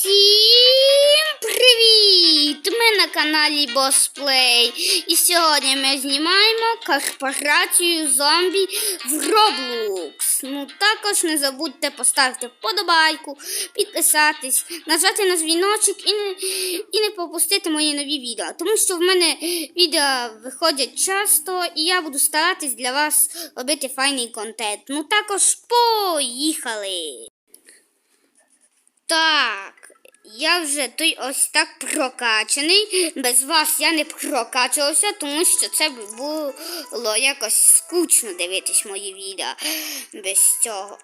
Всім привіт! Ми на каналі Босплей. І сьогодні ми знімаємо корпорацію зомбі в Roblox. Ну також не забудьте поставити вподобайку, підписатись, нажати на дзвіночок і не, і не пропустити мої нові відео. Тому що в мене відео виходять часто, і я буду старатись для вас робити файний контент. Ну також поїхали! Так, я вже той ось так прокачаний. Без вас я не прокачувався, тому що це було якось скучно дивитись мої відео без цього.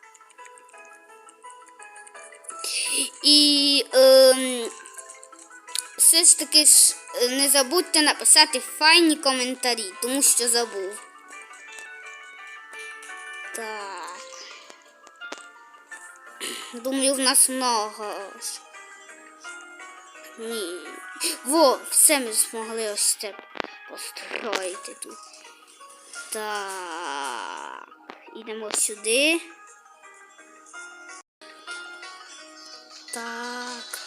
І ем, все ж таки ж е, не забудьте написати файні коментарі, тому що забув. Так. Думаю, в нас много. Ні. Во, все ми змогли ось це построїти тут. Так. Ідемо сюди. Так.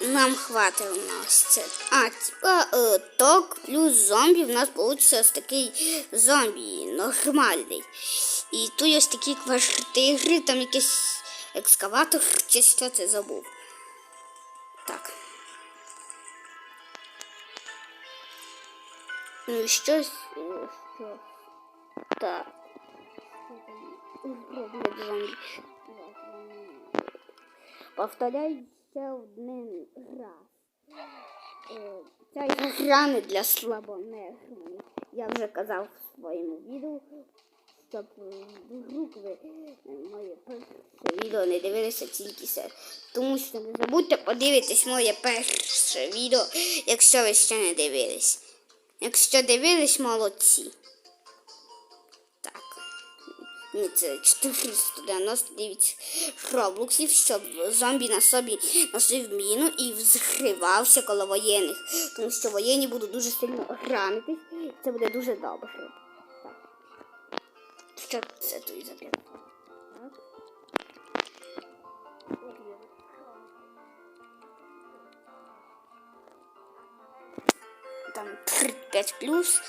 Нам хватить у нас це. А, типа е, ток плюс зомбі в нас вийде ось такий зомбі нормальний. І тут ось такі квартири, там якийсь екскаватор, чи що це забув. Так. Ну щось. е, Що? Так. Ще один раз. Е, Ця гра не для слабонервних. Я вже казав в своєму відео, щоб вдруг ви е, моє перше відео не дивилися тільки це. Тому що не забудьте подивитись моє перше відео, якщо ви ще не дивились. Якщо дивились, молодці. Так. Ні, це 499 роблоксів, щоб зомбі на собі носив міну і взривався коло воєнних. Тому що воєнні будуть дуже сильно ранитись, і це буде дуже добре. Так. Що це тут за Там 35 плюс,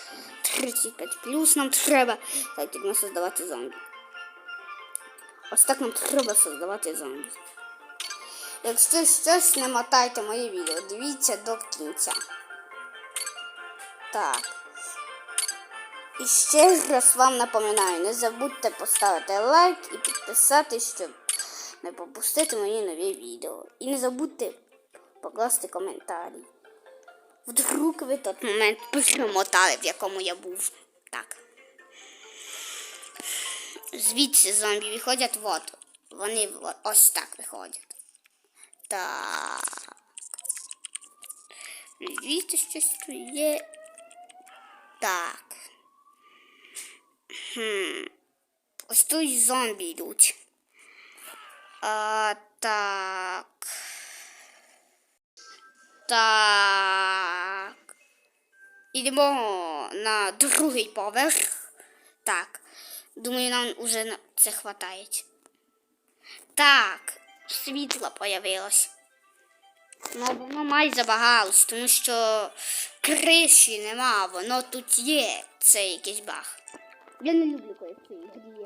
35 плюс нам треба. Так, як создавати зомбі. Ось так нам треба создавати зомбі. Якщо щось не мотайте моє відео, дивіться до кінця. Так. І ще раз вам напоминаю, не забудьте поставити лайк і підписатись, щоб не пропустити мої нові відео. І не забудьте покласти коментарі. Вдруг ви тот момент промотали, в якому я був. Так. Звідси зомбі виходять вот. Вони ось так виходять. Так. Звідси щось тут є. Так. Хм. Ось тут зомбі йдуть. А, так. Так. Ідемо на другий поверх. Так. Думаю, нам уже це хватає. Так, світло появилось. Ну, воно має забагалось, тому що криші нема, воно тут є. Це якийсь баг. Я не люблю, коли в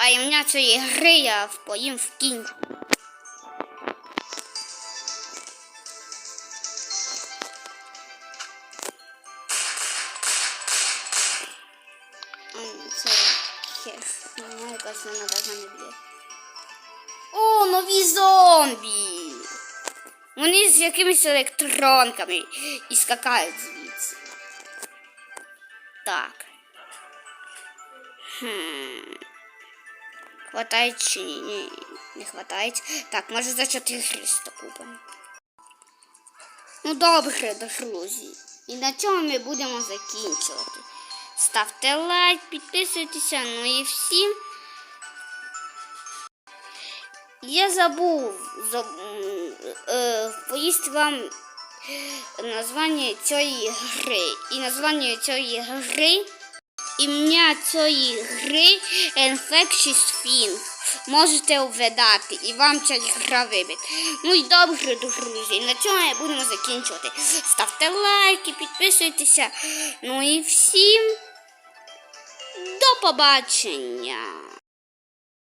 А і мене цієї гри я в кінь. М, Це. Ну, якось вона даже не. О, нові зомбі! Вони з якимись електронками і скакають звідси. Так. Хм. Хватає чи ні? Ні, не хватає. Так, може за 400 купимо. Ну добре, друзі. І на цьому ми будемо закінчувати. Ставте лайк, підписуйтеся, ну і всім. Я забув заб- е, поїсти вам названня цієї гри. І названня цієї гри ім'я цієї гри Infectious Thing. Можете вгадати і вам ця гра вибить. Ну і добре, друзі. На цьому ми будемо закінчувати. Ставте лайки, підписуйтеся. Ну і всім до побачення.